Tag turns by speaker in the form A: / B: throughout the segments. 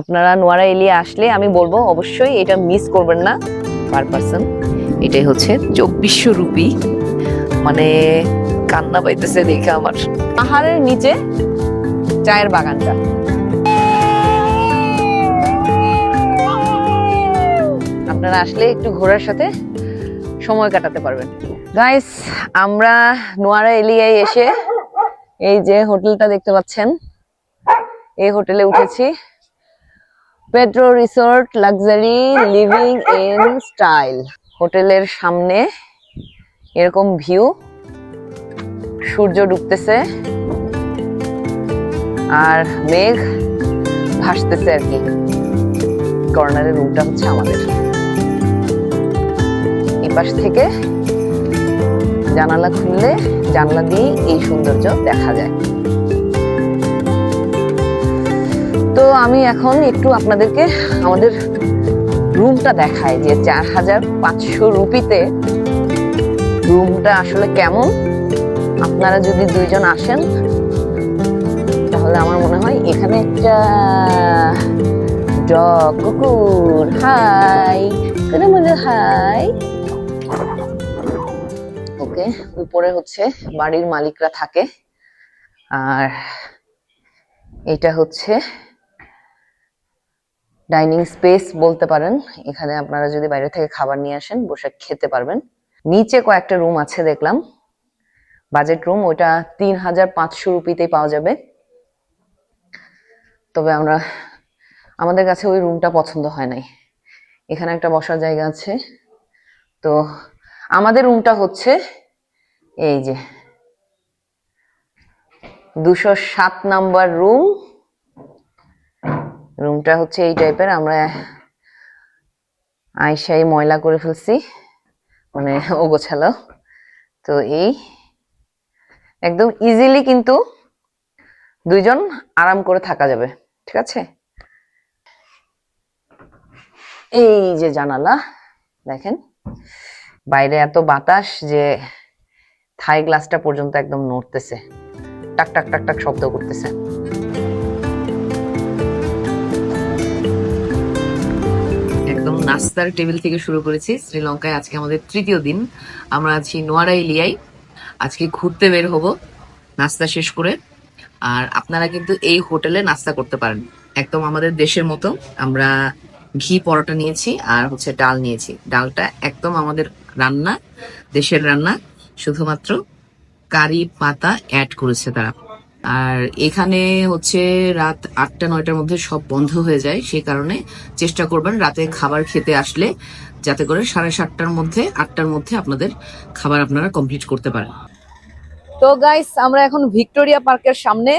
A: আপনারা নোয়ারা এলিয়ে আসলে আমি বলব, অবশ্যই এটা মিস করবেন না পার পার্সন এটাই হচ্ছে চব্বিশশো রুপি। মানে কান্না পাইতেছে দেখে আমার। পাহাড়ের নিচে চায়ের বাগানটা। আপনারা আসলে একটু ঘোরার সাথে সময় কাটাতে পারবেন। গাইস আমরা নোয়ারা এলিয়ায় এসে এই যে হোটেলটা দেখতে পাচ্ছেন, এই হোটেলে উঠেছি। Petro resort luxury living in style হোটেলের সামনে এরকম ভিউ সূর্য ডুবতেছে। আর মেঘ ভাসতেছে আর কি। কর্নারের রুমটা হচ্ছে আমাদের। এই পাশ থেকে জানালা খুললে জানলা দিয়ে এই সৌন্দর্য দেখা যায়। তো আমি এখন একটু আপনাদেরকে আমাদের রুমটা দেখাই যে চার হাজার পাঁচশো রুপিতে রুমটা আসলে কেমন? আপনারা যদি দুইজন আসেন, তাহলে আমার মনে হয় এখানে একটা ডগ, কুকুর, হাই হাই। ওকে, উপরে হচ্ছে বাড়ির মালিকরা থাকে। আর এটা হচ্ছে ডাইনিং স্পেস বলতে পারেন। এখানে আপনারা যদি বাইরে থেকে খাবার নিয়ে আসেন, বসে খেতে পারবেন। নিচে কয়েকটা রুম আছে দেখলাম। বাজেট রুম ওইটা তিন হাজার পাঁচশো রুপিতেই পাওয়া যাবে। তবে আমরা, আমাদের কাছে ওই রুমটা পছন্দ হয় নাই। এখানে একটা বসার জায়গা আছে। তো আমাদের রুমটা হচ্ছে এই যে, দুশো সাত নাম্বার রুম। রুমটা হচ্ছে এই টাইপের, আমরা আইসাই ময়লা করে ফেলছি মানে ও গোছালো। তো এই একদম ইজিলি কিন্তু দুইজন আরাম করে থাকা যাবে, ঠিক আছে? এই যে জানালা, দেখেন, বাইরে এত বাতাস যে থাই গ্লাসটা পর্যন্ত একদম নড়তেছে। টাক টাক টাক টাক শব্দ করতেছে। নাস্তার টেবিল থেকে শুরু করেছি। শ্রীলঙ্কায় আজকে আমাদের তৃতীয় দিন। আমরা আছি নোয়ারা ইলিয়ায় আজকে ঘুরতে বের হব, নাস্তা শেষ করে। আর আপনারা কিন্তু এই হোটেলে নাস্তা করতে পারেন। একদম আমাদের দেশের মতো। আমরা ঘি পরোটা নিয়েছি আর হচ্ছে ডাল নিয়েছি। ডালটা একদম আমাদের রান্না, দেশের রান্না। শুধুমাত্র কারি পাতা অ্যাড করেছে তারা। আর এখানে হচ্ছে রাত আটটা, নয়টার মধ্যে সব বন্ধ হয়ে যায়। সেই কারণে চেষ্টা করবেন রাতে খাবার খেতে আসলে, যাতে করে সাড়ে সাতটার মধ্যে, আটটার মধ্যে আপনাদের খাবার আপনারা কমপ্লিট করতে পারেন। তো গাইস আমরা এখন ভিক্টোরিয়া পার্কের সামনে।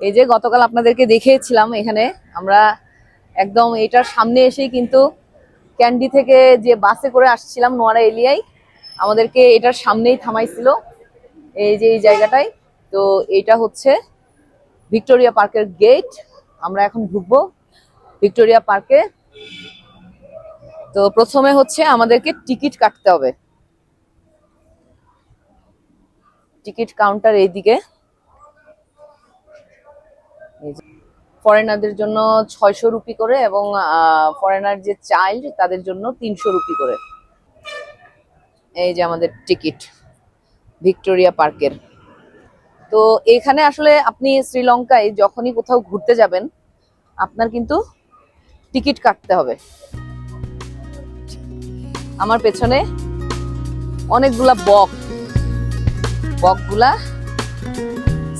A: এই যে গতকাল আপনাদেরকে দেখিয়েছিলাম এখানে, আমরা একদম এটার সামনে এসেই কিন্তু ক্যান্ডি থেকে যে বাসে করে আসছিলাম নোয়ারা এলিয়ায় আমাদেরকে এটার সামনেই থামাইছিল। এই যে এই জায়গাটায়। তো এটা হচ্ছে ভিক্টোরিয়া পার্কের গেট। আমরা এখন ঢুকবো ভিক্টোরিয়া পার্কে। তো প্রথমে হচ্ছে আমাদেরকে টিকিট কাটতে হবে। টিকিট কাউন্টার এইদিকে। ফরেনারদের জন্য ছয়শো রুপি করে এবং ফরেনার যে চাইল্ড তাদের জন্য তিনশো রুপি করে। এই যে আমাদের টিকিট ভিক্টোরিয়া পার্কের। তো এখানে আসলে আপনি শ্রীলঙ্কায় যখনই কোথাও ঘুরতে যাবেন, আপনার কিন্তু টিকিট কাটতে হবে। আমার পেছনে অনেকগুলা বক। বকগুলা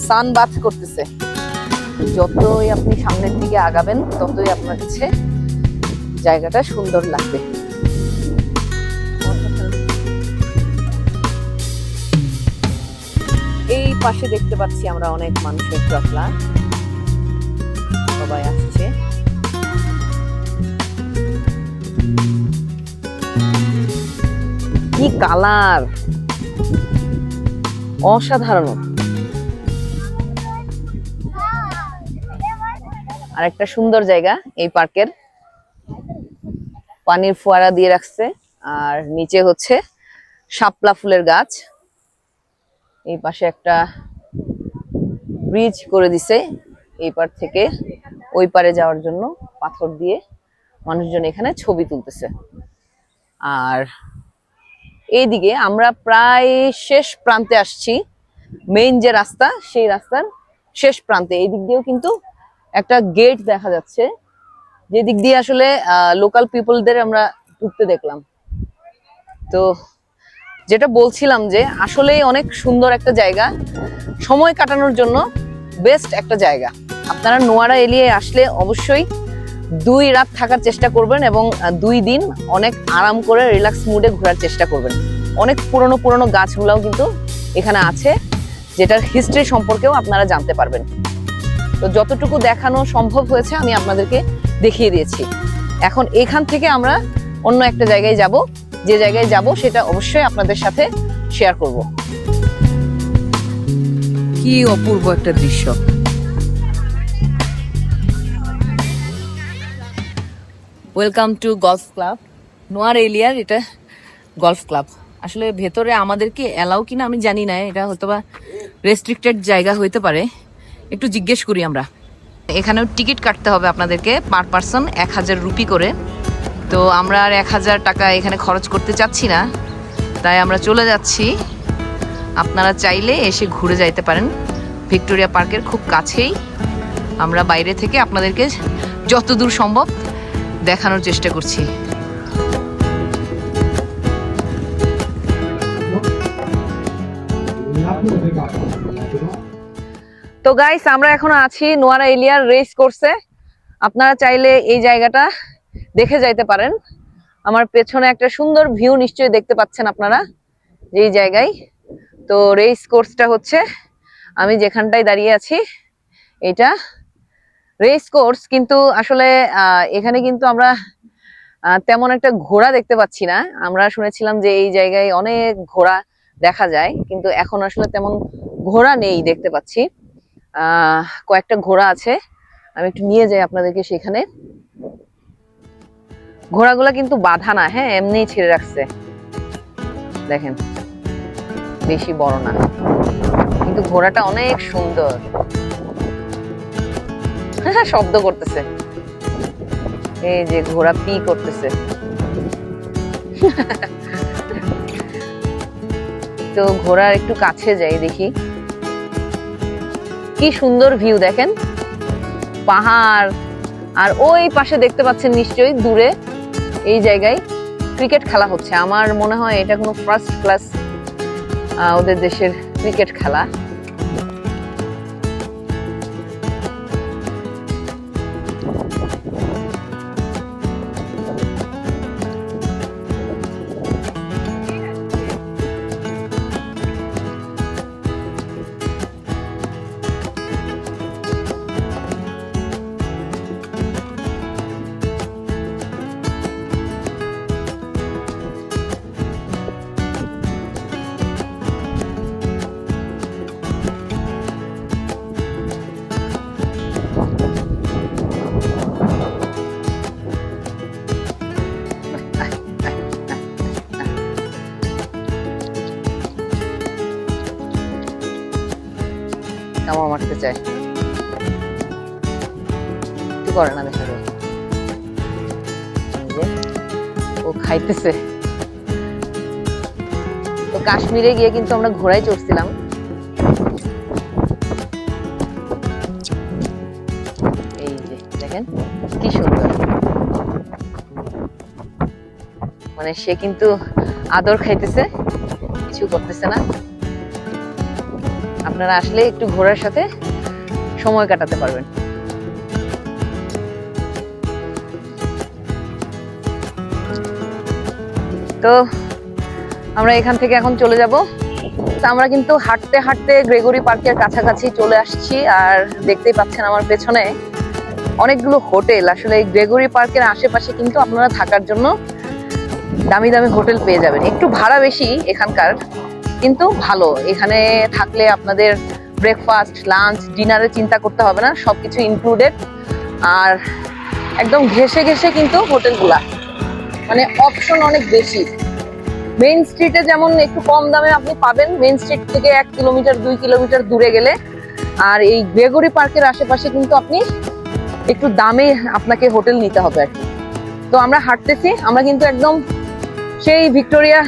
A: সান বাথ করতেছে। যতই আপনি সামনের দিকে আগাবেন, ততই আপনার কাছে জায়গাটা সুন্দর লাগবে। এই পাশে দেখতে পাচ্ছি আমরা অনেক মানুষের জটলা সবাই আসছে। কি কালার! অসাধারণ। আর একটা সুন্দর জায়গা এই পার্কের। পানির ফোয়ারা দিয়ে রাখছে। আর নিচে হচ্ছে শাপলা ফুলের গাছ। এই পাশে একটা ব্রিজ করে দিছে এই পার থেকে ওই পারে যাওয়ার জন্য পাথর দিয়ে মানুষজন এখানে ছবি তুলতেছে। আর এইদিকে আমরা প্রায় শেষ প্রান্তে আসছি। মেইন যে রাস্তা, সেই রাস্তার শেষ প্রান্তে। এই দিক দিয়েও কিন্তু একটা গেট দেখা যাচ্ছে। যে দিক দিয়ে আসলে লোকাল পিপলদের আমরা ঢুকতে দেখলাম। তো যেটা বলছিলাম যে আসলেই অনেক সুন্দর একটা জায়গা। সময় কাটানোর জন্য বেস্ট একটা জায়গা। আপনারা নোয়ারা এলিয়ে আসলে অবশ্যই দুই রাত থাকার চেষ্টা করবেন এবং দুই দিন অনেক আরাম করে রিল্যাক্স মুডে ঘোরার চেষ্টা করবেন। অনেক পুরনো পুরনো গাছগুলাও কিন্তু এখানে আছে, যেটার হিস্ট্রি সম্পর্কেও আপনারা জানতে পারবেন। তো যতটুকু দেখানো সম্ভব হয়েছে আমি আপনাদেরকে দেখিয়ে দিয়েছি। এখন এখান থেকে আমরা অন্য একটা জায়গায় যাব। যে জায়গায় যাব সেটা অবশ্যই আপনাদের সাথে শেয়ার করব। কি অপূর্ব একটা দৃশ্য। ওয়েলকাম টু গলফ ক্লাব নোয়ার এলিয়ার এটা গলফ ক্লাব আসলে ভেতরে আমাদেরকে অ্যালাউ কিনা আমি জানি না, এটা হয়তো বা রেস্ট্রিক্টেড জায়গা হইতে পারে। একটু জিজ্ঞেস করি আমরা। এখানেও টিকিট কাটতে হবে আপনাদেরকে পার পার্সন এক হাজার রুপি করে। তো আমরা আর এক হাজার টাকা এখানে খরচ করতে চাচ্ছি না। তাই আমরা চলে যাচ্ছি। আপনারা চাইলে এসে ঘুরে যাইতে পারেন। ভিক্টোরিয়া পার্কের খুব কাছেই। আমরা বাইরে থেকে আপনাদেরকে যতদূর সম্ভব দেখানোর চেষ্টা করছি। তো গাইস আমরা এখন আছি নোয়ারা এলিয়ার রেস কোর্সে। আপনারা চাইলে এই জায়গাটা দেখে যাইতে পারেন। আমার পেছনে একটা সুন্দর ভিউ নিশ্চয়ই দেখতে পাচ্ছেন আপনারা যে এই জায়গায়। তো রেস কোর্সটা হচ্ছে, আমি যেখানটায় দাঁড়িয়ে আছি, এটা রেস কোর্স কিন্তু আসলে এখানে কিন্তু আমরা তেমন একটা ঘোড়া দেখতে পাচ্ছি না। আমরা শুনেছিলাম যে এই জায়গায় অনেক ঘোড়া দেখা যায়, কিন্তু এখন আসলে তেমন ঘোড়া নেই দেখতে পাচ্ছি। কয়েকটা ঘোড়া আছে, আমি একটু নিয়ে যাই আপনাদেরকে সেখানে। ঘোড়াগুলা কিন্তু বাধা না হ্যাঁ এমনিই ছেড়ে রাখছে। দেখেন, বেশি বড় না। কিন্তু ঘোড়াটা অনেক সুন্দর। শব্দ করতেছে। এই যে ঘোড়া পি করতেছে। তো ঘোড়ার একটু কাছে যাই দেখি। কি সুন্দর ভিউ দেখেন। পাহাড়, আর ওই পাশে দেখতে পাচ্ছেন নিশ্চয়ই দূরে এই জায়গায় ক্রিকেট খেলা হচ্ছে। আমার মনে হয় এটা কোনো ফার্স্ট ক্লাস ওদের দেশের ক্রিকেট খেলা। মারতে একটু করে না দেখা যায়। ও খাইতেছে। তো কাশ্মীরে গিয়ে কিন্তু আমরা ঘোড়ায় চড়ছিলাম। এই যে, দেখেন, কি সুন্দর। মানে সে কিন্তু আদর খাইতেছে, কিছু করতেছে না। আপনারা আসলে একটু ঘোড়ার সাথে সময় কাটাতে পারবেন। তো আমরা এখান থেকে এখন চলে যাব। তো আমরা কিন্তু হাঁটতে হাঁটতে গ্রেগরি পার্কের কাছাকাছি চলে আসছি আর দেখতেই পাচ্ছেন আমার পেছনে অনেকগুলো হোটেল। আসলে এই গ্রেগরি পার্কের আশেপাশে কিন্তু আপনারা থাকার জন্য দামি দামি হোটেল পেয়ে যাবেন। একটু ভাড়া বেশি এখানকার, কিন্তু ভালো। এখানে থাকলে আপনাদের ব্রেকফাস্ট লাঞ্চ ডিনারে চিন্তা করতে হবে না, সবকিছু ইনক্লুডেড আর একদম ঘেসে ঘেসে কিন্তু হোটেলগুলা। মানে অপশন অনেক বেশি। মেইন স্ট্রিটে যেমন একটু কম দামে আপনি পাবেন মেইন স্ট্রিট থেকে এক কিলোমিটার, দুই কিলোমিটার দূরে গেলে। আর এই গ্রেগরি পার্কের আশেপাশে কিন্তু আপনি একটু দামে আপনাকে হোটেল নিতে হবে আর কি। তো আমরা হাঁটতেছি, আমরা কিন্তু একদম সেই ভিক্টোরিয়া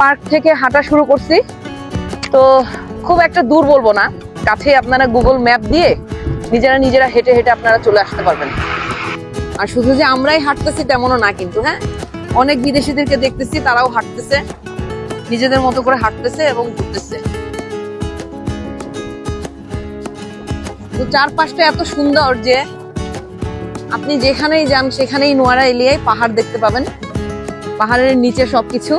A: পার্ক থেকে হাঁটা শুরু করছি। তো খুব একটা দূর বলব না। কাছে আপনারা গুগল ম্যাপ দিয়ে নিজেরা নিজেরা হেঁটে হেঁটে আপনারা চলে আসতে পারবেন। আর শুধু যে আমরাই হাঁটতেছি তেমনও না কিন্তু হ্যাঁ? অনেক বিদেশিদেরকে দেখতেছি, তারাও হাঁটতেছে। নিজেদের মতো করে হাঁটতেছে এবং ঘুরতেছে। তো চারপাশটা এত সুন্দর যে আপনি যেখানেই যান, সেখানেই নোয়ারা এলিয়ায় পাহাড় দেখতে পাবেন। পাহাড়ের নিচে সবকিছু।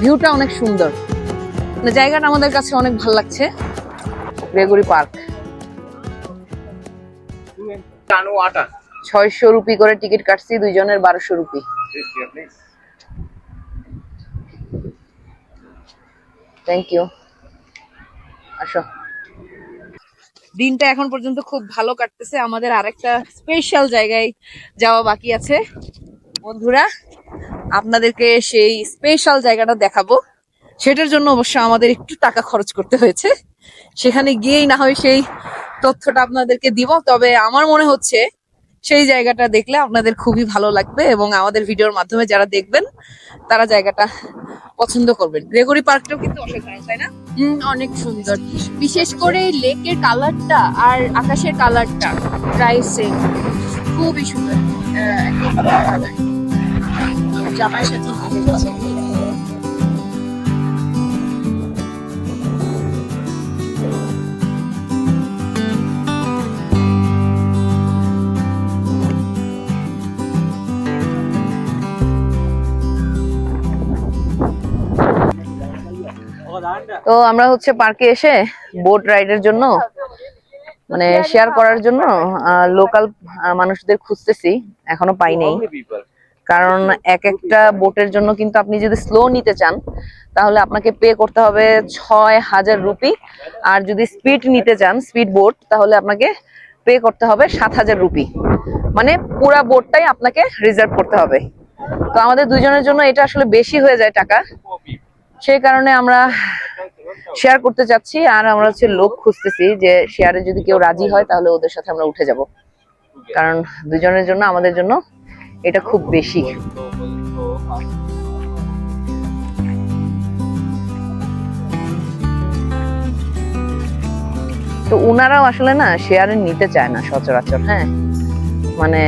A: ভিউটা অনেক সুন্দর। জায়গাটা আমাদের কাছে অনেক ভালো লাগছে। Gregory park. ছয়শো রুপি করে টিকিট কাটছি দুইজনের বারোশো রুপি। থ্যাংক ইউ আসো। দিনটা এখন পর্যন্ত খুব ভালো কাটতেছে। আমাদের আরেকটা স্পেশাল জায়গায় যাওয়া বাকি আছে। বন্ধুরা আপনাদেরকে সেই স্পেশাল জায়গাটা দেখাবো। সেটার জন্য অবশ্য আমাদের একটু টাকা খরচ করতে হয়েছে। সেখানে গিয়েই না হয় সেই তথ্যটা আপনাদেরকে দিব তবে আমার মনে হচ্ছে সেই জায়গাটা দেখলে আপনাদের খুবই ভালো লাগবে এবং আমাদের ভিডিওর মাধ্যমে যারা দেখবেন তারা জায়গাটা পছন্দ করবেন। গ্রেগরি পার্কটাও কিন্তু অসাধারণ তাই না?
B: হুম অনেক সুন্দর। বিশেষ করে লেকের কালারটা আর আকাশের কালারটা প্রায় সেম খুবই সুন্দর। ভালো। জামাইয়ের সাথে
A: তো আমরা হচ্ছে পার্কে এসে বোট রাইডের জন্য মানে শেয়ার করার জন্য লোকাল মানুষদের খুঁজতেছি, এখনও পাই নাই কারণ এক একটা বোটের জন্য কিন্তু আপনি যদি স্লো নিতে চান, তাহলে আপনাকে পে করতে হবে ছয় হাজার রুপি। আর যদি স্পিড নিতে চান স্পিড বোট তাহলে আপনাকে পে করতে হবে সাত হাজার রুপি। মানে পুরা বোটটাই আপনাকে রিজার্ভ করতে হবে। তো আমাদের দুজনের জন্য এটা আসলে বেশি হয়ে যায় টাকা। সেই কারণে আমরা শেয়ার করতে চাচ্ছি, আর আমরা হচ্ছে লোক খুঁজতেছি যে শেয়ারে যদি কেউ রাজি হয় তাহলে ওদের সাথে আমরা উঠে যাব। কারণ দুজনের জন্য, আমাদের জন্য এটা খুব বেশি। তো উনারাও আসলে না শেয়ারে নিতে চায় না সচরাচর হ্যাঁ? মানে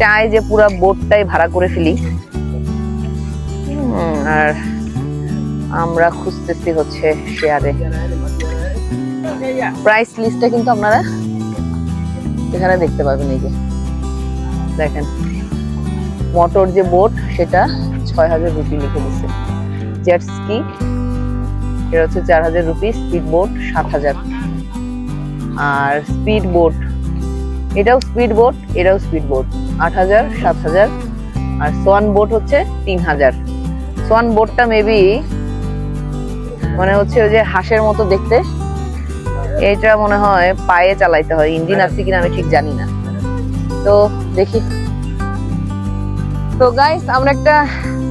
A: চায় যে পুরা বোটটাই ভাড়া করে ফেলি। আর আমরা খুঁজতেছি হচ্ছে শেয়ারে। প্রাইস লিস্টটা কিন্তু আপনারা এখানে দেখতে পাবেন এই যে। দেখেন মোটর যে বোট সেটা ছয় হাজার রুপি লিখে দিচ্ছে জেট স্কি এটা হচ্ছে চার হাজার রুপি স্পিড বোট সাত হাজার। আর স্পিড বোট এটাও স্পিড বোট এটাও স্পিড বোট আট হাজার, সাত হাজার। আর সোয়ান বোট হচ্ছে তিন হাজার। সোয়ান বোটটা মেবি মানে হচ্ছে ওই যে হাঁসের মতো দেখতে। এটা মনে হয় পায়ে চালাইতে হয় ইঞ্জিন আছে কিনা আমি ঠিক জানি না। তো দেখি। তো গাইস আমরা একটা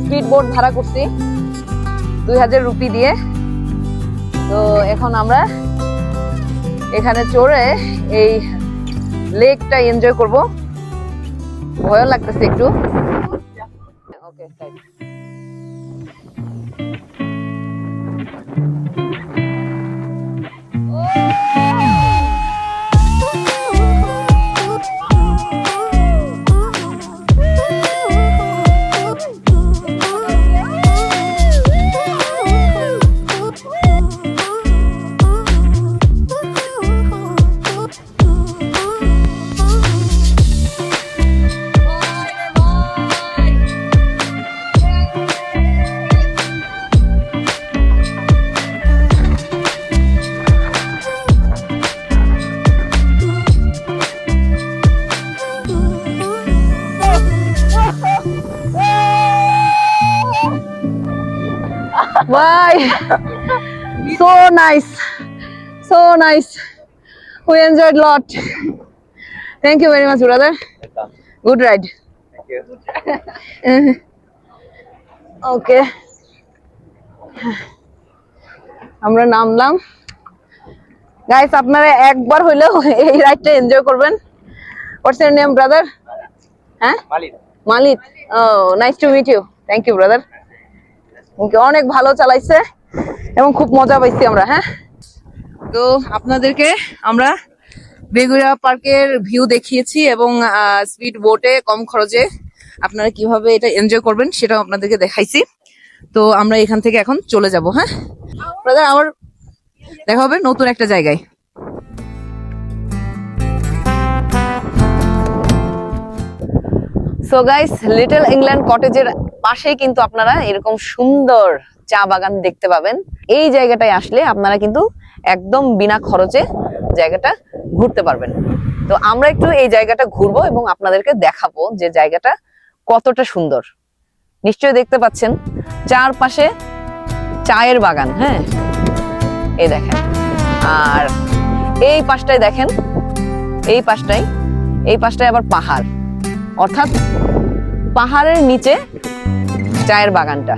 A: স্পিড বোট ভাড়া করছি দুই হাজার রুপি দিয়ে। তো এখন আমরা এখানে চড়ে এই লেকটা এনজয় করব। ভয় লাগতেছে একটু। ওকে so nice. So nice. We enjoyed a lot. Thank you very much, brother. Good ride. okay. আমরা নামলাম গাইস আপনারা একবার হইলেও এই রাইডটা এনজয় করবেন হোয়াটস ইউর নেম ব্রাদার হ্যাঁ মালিক ও nice to meet you thank you brother অনেক ভালো চালাইছে এবং খুব মজা পাইছি আমরা হ্যাঁ? তো আপনাদেরকে আমরা বেগুড়া পার্কের ভিউ দেখিয়েছি এবং স্পিড বোটে কম খরচে আপনারা কীভাবে এটা এনজয় করবেন সেটাও আপনাদেরকে দেখাইছি। তো আমরা এখান থেকে এখন চলে যাব হ্যাঁ? ব্রাদার আমার দেখা হবে নতুন একটা জায়গায়। সো গাইস লিটল ইংল্যান্ড কটেজের পাশেই কিন্তু আপনারা এরকম সুন্দর চা বাগান দেখতে পাবেন। এই জায়গাটায় আসলে আপনারা কিন্তু একদম বিনা খরচে জায়গাটা ঘুরতে পারবেন। তো আমরা একটু এই জায়গাটা ঘুরবো এবং আপনাদেরকে দেখাবো যে জায়গাটা কতটা সুন্দর। নিশ্চয়ই দেখতে পাচ্ছেন চারপাশে চায়ের বাগান হ্যাঁ? এই দেখেন। আর এই পাশটায় দেখেন, এই পাশটায় এই পাশটায় আবার পাহাড়। অর্থাৎ পাহাড়ের নিচে চায়ের বাগানটা।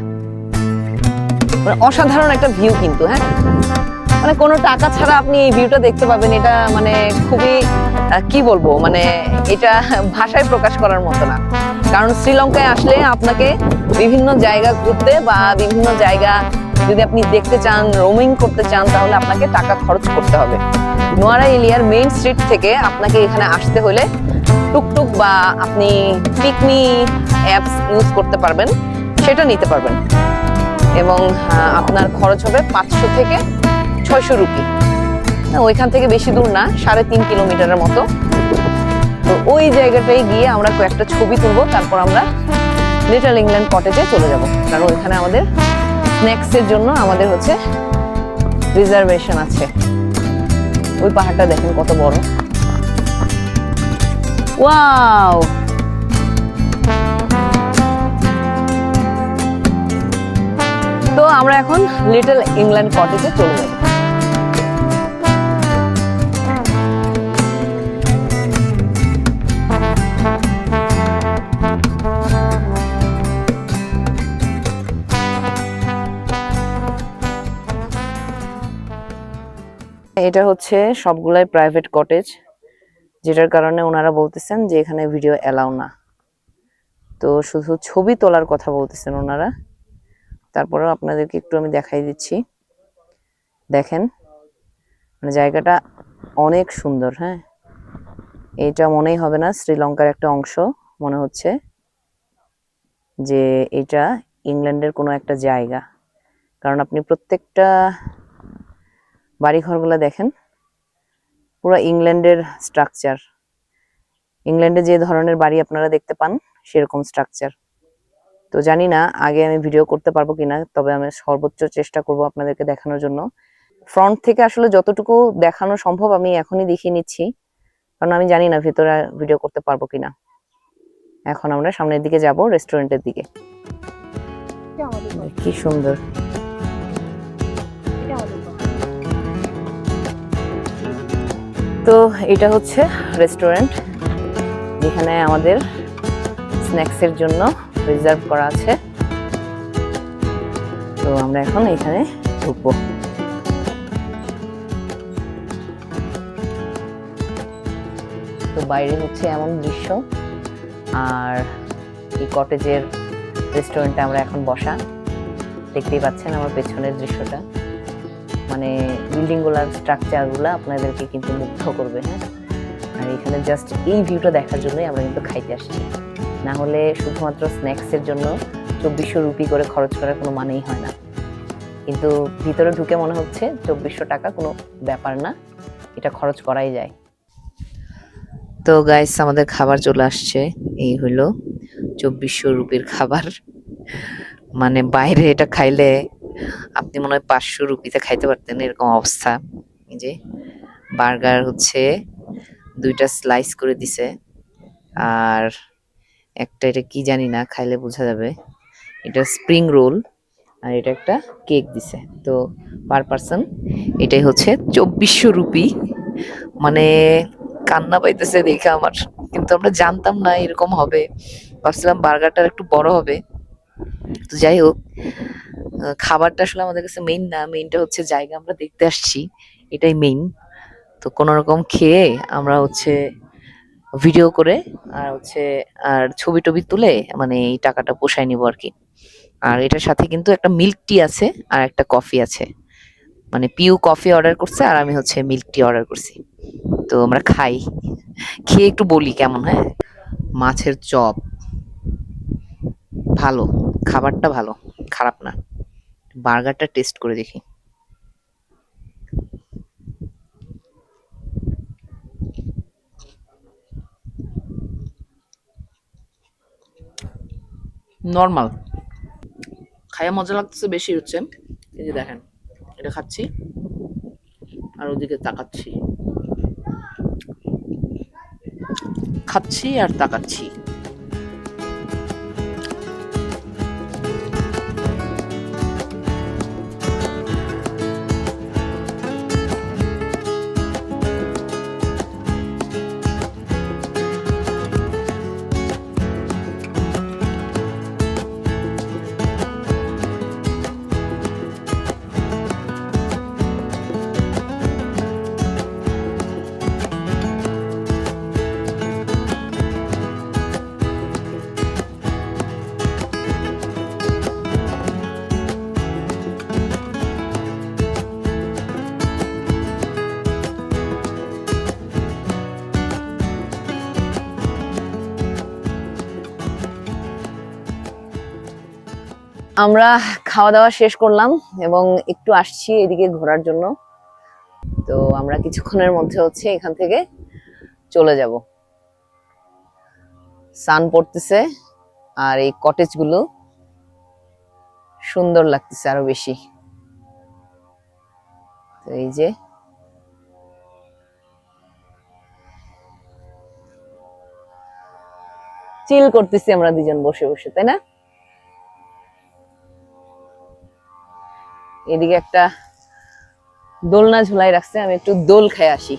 A: অসাধারণ একটা ভিউ কিন্তু হ্যাঁ? মানে কোনো টাকা ছাড়া আপনি এই ভিউটা দেখতে পাবেন, এটা মানে খুবই কি বলব মানে এটা ভাষায় প্রকাশ করার মতো না। কারণ শ্রীলঙ্কায় আসলে আপনাকে বিভিন্ন জায়গা ঘুরতে বা বিভিন্ন জায়গা যদি আপনি দেখতে চান রোমিং করতে চান, তাহলে আপনাকে টাকা খরচ করতে হবে। নোয়ারা এলিয়ার মেইন স্ট্রিট থেকে আপনাকে এখানে আসতে হলে টুকটুক বা আপনি পিকনি অ্যাপস ইউজ করতে পারবেন, সেটা নিতে পারবেন। এবং আপনার খরচ হবে পাঁচশো থেকে ছয়শো রুপি। ওইখান থেকে বেশি দূর না, সাড়ে তিন কিলোমিটারের মতো। তো ওই জায়গাটায় গিয়ে আমরা কয়েকটা ছবি তুলবো, তারপর আমরা লিটল ইংল্যান্ড কটেজে চলে যাব। কারণ ওইখানে আমাদের স্ন্যাক্সের জন্য আমাদের হচ্ছে রিজার্ভেশন আছে। ওই পাহাড়টা দেখেন কত বড়। ওয়াও তো আমরা এখন লিটল ইংল্যান্ড কটেজে চলে যাব। এটা হচ্ছে সবগুলাই প্রাইভেট কটেজ যেটার কারণে ওনারা বলতেছেন যে এখানে ভিডিও এলাও না। তো শুধু ছবি তোলার কথা বলতেছেন ওনারা। তারপরেও আপনাদেরকে একটু আমি দেখাই দিচ্ছি। দেখেন মানে জায়গাটা অনেক সুন্দর হ্যাঁ? এটা মনেই হবে না, শ্রীলঙ্কার একটা অংশ, মনে হচ্ছে যে এটা ইংল্যান্ডের কোনো একটা জায়গা। কারণ আপনি প্রত্যেকটা বাড়িঘরগুলো দেখেন, পুরো ইংল্যান্ডের স্ট্রাকচার ইংল্যান্ডে যে ধরনের বাড়ি আপনারা দেখতে পান, সেরকম স্ট্রাকচার তো জানি না আগে আমি ভিডিও করতে পারব কিনা, তবে আমি সর্বোচ্চ চেষ্টা করব আপনাদেরকে দেখানোর জন্য। ফ্রন্ট থেকে আসলে যতটুকু দেখানো সম্ভব আমি এখনই দেখিয়ে নিচ্ছি, কারণ আমি জানি না ভেতরে ভিডিও করতে পারব কিনা। এখন আমরা সামনের দিকে যাব রেস্টুরেন্টের দিকে। কি সুন্দর। তো এটা হচ্ছে রেস্টুরেন্ট যেখানে আমাদের স্ন্যাক্সের জন্য রিজার্ভ করা আছে। তো আমরা এখন এখানে ঢুকবো। তো বাইরে হচ্ছে এমন দৃশ্য। আর এই কটেজের রেস্টুরেন্টে আমরা এখন বসা। দেখতেই পাচ্ছেন আমার পেছনের দৃশ্যটা। মানে বিল্ডিংগুলার স্ট্রাকচারগুলা আপনাদেরকে কিন্তু মুগ্ধ করবে হ্যাঁ? আর এখানে জাস্ট এই ভিউটা দেখার জন্যই আমরা কিন্তু খাইতে আসছি। না হলে শুধুমাত্র স্ন্যাক্সের জন্য চব্বিশশো রুপি করে খরচ করার কোনো মানেই হয় না। কিন্তু ভিতরে ঢুকে মনে হচ্ছে চব্বিশশো টাকা কোনো ব্যাপার না, এটা খরচ করাই যায়। তো গাইস আমাদের খাবার চলে আসছে। এই হলো চব্বিশশো রুপির খাবার। মানে বাইরে এটা খাইলে আপনি মনে হয় পাঁচশো রুপিতে খাইতে পারতেন, এরকম অবস্থা। এই যে বার্গার হচ্ছে দুইটা স্লাইস করে দিছে। আর একটা এটা কি জানি না, খাইলে বোঝা যাবে। এটা স্প্রিং রোল আর এটা একটা কেক দিছে। তো পার পার্সন এটাই হচ্ছে চব্বিশশো রুপি। মানে কান্না পাইতেছে দেখে আমার। কিন্তু আমরা জানতাম না এরকম হবে। ভাবছিলাম বার্গারটা একটু বড় হবে। তো যাই হোক খাবারটা আসলে আমাদের কাছে মেইন না। মেইনটা হচ্ছে জায়গা। আমরা দেখতে আসছি। এটাই মেইন
C: তো কোনো রকম খেয়ে আমরা হচ্ছে ভিডিও করে, আর হচ্ছে, আর ছবি টবি তুলে মানে এই টাকাটা পোষায় নিব আর কি। আর এটার সাথে কিন্তু একটা মিল্ক টি আছে, আর একটা কফি আছে। মানে পিউ কফি অর্ডার করছে, আর আমি হচ্ছে মিল্ক টি অর্ডার করছি। তো আমরা খাই। খেয়ে একটু বলি কেমন হ্যাঁ? মাছের চপ। ভালো। খাবারটা ভালো। খারাপ না। বার্গারটা টেস্ট করে দেখি। নর্মাল খাইয়া মজা লাগতেছে, বেশি হচ্ছে। এই যে দেখেন, এটা খাচ্ছি, আর ওদিকে তাকাচ্ছি। খাচ্ছি আর তাকাচ্ছি।
A: আমরা খাওয়া দাওয়া শেষ করলাম এবং একটু আসছি এদিকে ঘোরার জন্য। তো আমরা কিছুক্ষণের মধ্যে হচ্ছে এখান থেকে চলে যাব। সান পড়তেছে আর এই কটেজগুলো সুন্দর লাগতেছে আরও বেশি। তো এই যে চিল করতেছি আমরা দুজন বসে বসে, তাই না? এদিকে একটা দোলনা ঝুলাই রাখছে, আমি একটু দোল খেয়ে আসি।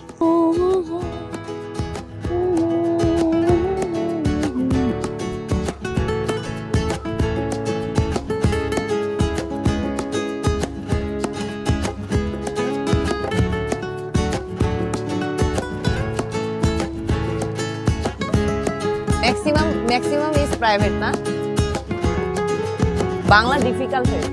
A: ম্যাক্সিমাম ম্যাক্সিমাম ইজ প্রাইভেট না? বাংলা ডিফিকাল্ট হয়ে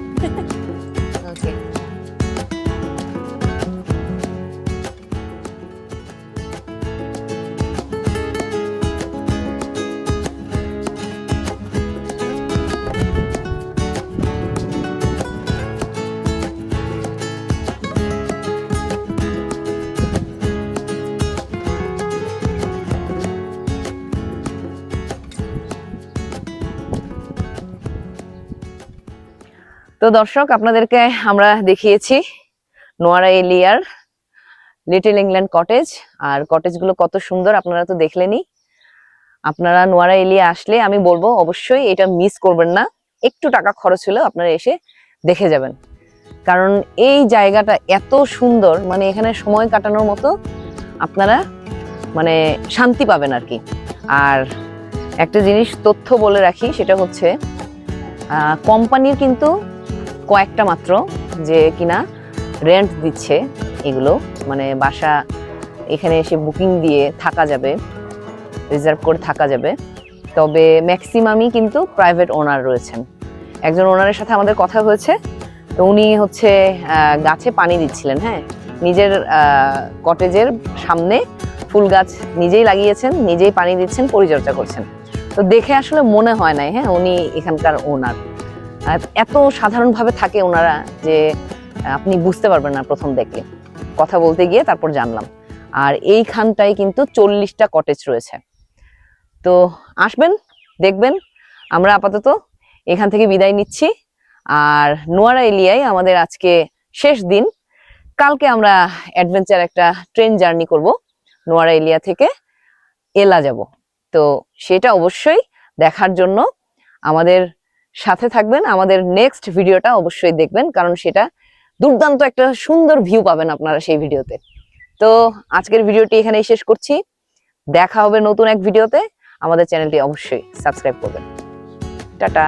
A: তো দর্শক, আপনাদেরকে আমরা দেখিয়েছি নোয়ারা এলিয়ার লিটল ইংল্যান্ড কটেজ। আর কটেজগুলো কত সুন্দর, আপনারা তো দেখলেনই। আপনারা নোয়ারা এলিয়া আসলে আমি বলব, অবশ্যই এটা মিস করবেন না। একটু টাকা খরচ হলেও আপনারা এসে দেখে যাবেন। কারণ এই জায়গাটা এত সুন্দর মানে এখানে সময় কাটানোর মতো আপনারা মানে শান্তি পাবেন আর কি। আর একটা জিনিস তথ্য বলে রাখি, সেটা হচ্ছে কোম্পানির কিন্তু কয়েকটা মাত্র যে কিনা রেন্ট দিচ্ছে এগুলো। মানে বাসা এখানে এসে বুকিং দিয়ে থাকা যাবে রিজার্ভ করে থাকা যাবে। তবে ম্যাক্সিমামই কিন্তু প্রাইভেট ওনার রয়েছেন। একজন ওনারের সাথে আমাদের কথা হয়েছে, তো উনি হচ্ছে গাছে পানি দিচ্ছিলেন হ্যাঁ? নিজের কটেজের সামনে ফুল গাছ নিজেই লাগিয়েছেন, নিজেই পানি দিচ্ছেন, পরিচর্যা করছেন। তো দেখে আসলে মনে হয় নাই হ্যাঁ? উনি এখানকার ওনার এত সাধারণভাবে থাকে ওনারা যে আপনি বুঝতে পারবেন না প্রথম দেখলে। কথা বলতে গিয়ে তারপর জানলাম। আর এইখানটায় কিন্তু চল্লিশটা কটেজ রয়েছে। তো আসবেন, দেখবেন। আমরা আপাতত এখান থেকে বিদায় নিচ্ছি। আর নোয়ারা এলিয়ায় আমাদের আজকে শেষ দিন। কালকে আমরা অ্যাডভেঞ্চার একটা ট্রেন জার্নি করব। নোয়ারা এলিয়া থেকে এলা যাব। তো সেটা অবশ্যই দেখার জন্য আমাদের সাথে থাকবেন। আমাদের নেক্সট ভিডিওটা অবশ্যই দেখবেন, কারণ সেটা দুর্দান্ত একটা সুন্দর ভিউ পাবেন আপনারা সেই ভিডিওতে তো আজকের ভিডিওটি এখানেই শেষ করছি। দেখা হবে নতুন এক ভিডিওতে আমাদের চ্যানেলটি অবশ্যই সাবস্ক্রাইব করবেন। টাটা।